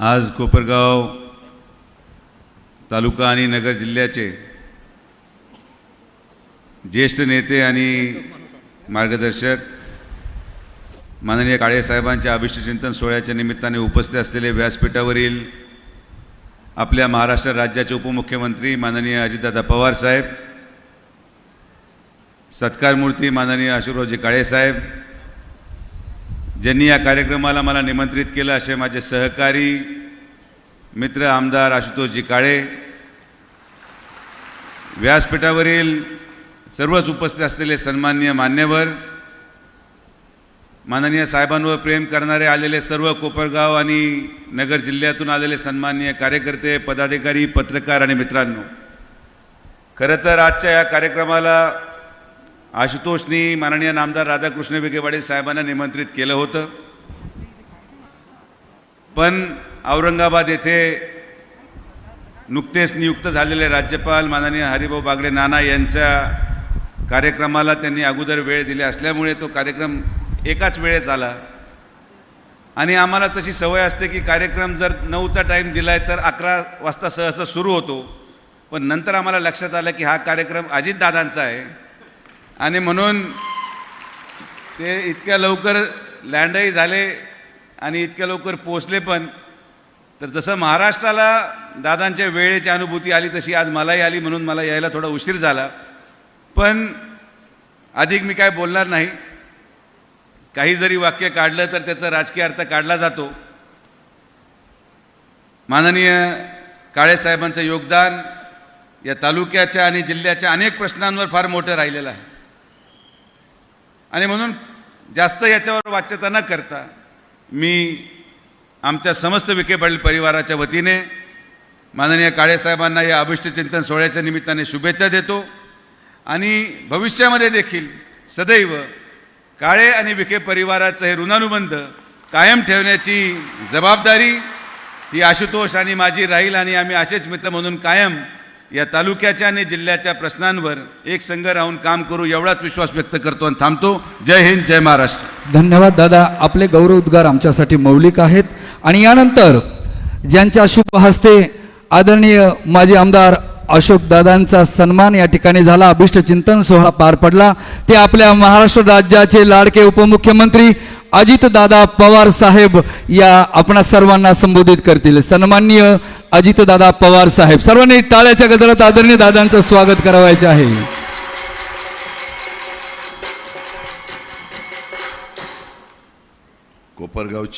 आज कोपरगाव तालुका आणि नगर जिल्ह्याचे ज्येष्ठ नेते आणि मार्गदर्शक माननीय काळेसाहेबांच्या अभिष्टचिंतन सोहळ्याच्या निमित्ताने उपस्थित असलेले व्यासपीठावरील आपल्या महाराष्ट्र राज्याचे उपमुख्यमंत्री माननीय अजितदादा पवार साहेब सत्कारमूर्ती माननीय अशोकरावजी काळेसाहेब ज्यांनी या कार्यक्रमाला मला निमंत्रित केलं असे माझे सहकारी मित्र आमदार आशुतोषजी काळे व्यासपीठावरील सर्वच उपस्थित असलेले सन्माननीय मान्यवर माननीय साहेबांवर प्रेम करणारे आलेले सर्व कोपरगाव आणि नगर जिल्ह्यातून आलेले सन्माननीय कार्यकर्ते पदाधिकारी पत्रकार आणि मित्रांनो खरं तर आजच्या या कार्यक्रमाला आशुतोषनी माननीय नामदार राधाकृष्ण विखेवाडे साहेबांना निमंत्रित केलं होतं. पण औरंगाबाद येथे नुकतेच नियुक्त झालेले राज्यपाल माननीय हरिभाऊ बागडे नाना यांच्या कार्यक्रमाला त्यांनी अगोदर वेळ दिली असल्यामुळे तो कार्यक्रम एकाच वेळेस आला. आणि आम्हाला तशी सवय असते की कार्यक्रम जर नऊचा टाईम दिला आहे तर अकरा वाजता सहसा सुरू होतो. पण नंतर आम्हाला लक्षात आलं की हा कार्यक्रम अजितदादांचा आहे. आणि म्हणून ते इतक्या लवकर लँडही झाले आणि इतक्या लवकर पोचले पण. तर जसं महाराष्ट्राला दादांच्या वेळेची अनुभूती आली तशी आज मलाही आली म्हणून मला यायला थोडा उशीर झाला. पण अधिक मी काय बोलणार नाही. काही जरी वाक्य काढलं तर त्याचा राजकीय अर्थ काढला जातो. माननीय काळेसाहेबांचं योगदान या तालुक्याच्या आणि जिल्ह्याच्या अनेक प्रश्नांवर फार मोठं राहिलेलं आहे. आणि म्हणून जास्त याच्यावर वाच्यता न करता मी आमच्या समस्त विखे पाटील परिवाराच्या वतीने माननीय काळेसाहेबांना या अभिष्टचिंतन सोहळ्याच्या निमित्ताने शुभेच्छा देतो. आणि भविष्यामध्ये देखील सदैव काळे आणि विखे परिवाराचं हे ऋणानुबंध कायम ठेवण्याची जबाबदारी ही आशुतोष आणि माझी राहील आणि आम्ही असेच मित्र म्हणून कायम या तालुक्याच्या आणि जिल्ह्याच्या प्रश्नांवर एक संघ राहून काम करू एवढाच विश्वास व्यक्त करतो आणि थांबतो. जय हिंद जय महाराष्ट्र. धन्यवाद दादा. आपले गौरव उद्गार आमच्यासाठी मौलिक आहेत. आणि यानंतर ज्यांच्या शुभ हस्ते आदरणीय माजी आमदार अशोक दादांचा सन्मान या ठिकाणी झाला. अभिष्ट चिंतन सोहळा पार पडला. ते आपल्या महाराष्ट्र राज्याचे लाडके उपमुख्यमंत्री अजितदादा पवार साहेब या आपणा सर्वांना संबोधित करतील. सन्माननीय अजितदादा पवार साहेब. सर्वांनी टाळ्याच्या गजरात आदरणीय दादांचं स्वागत करावायचे आहे. कोपरगावचे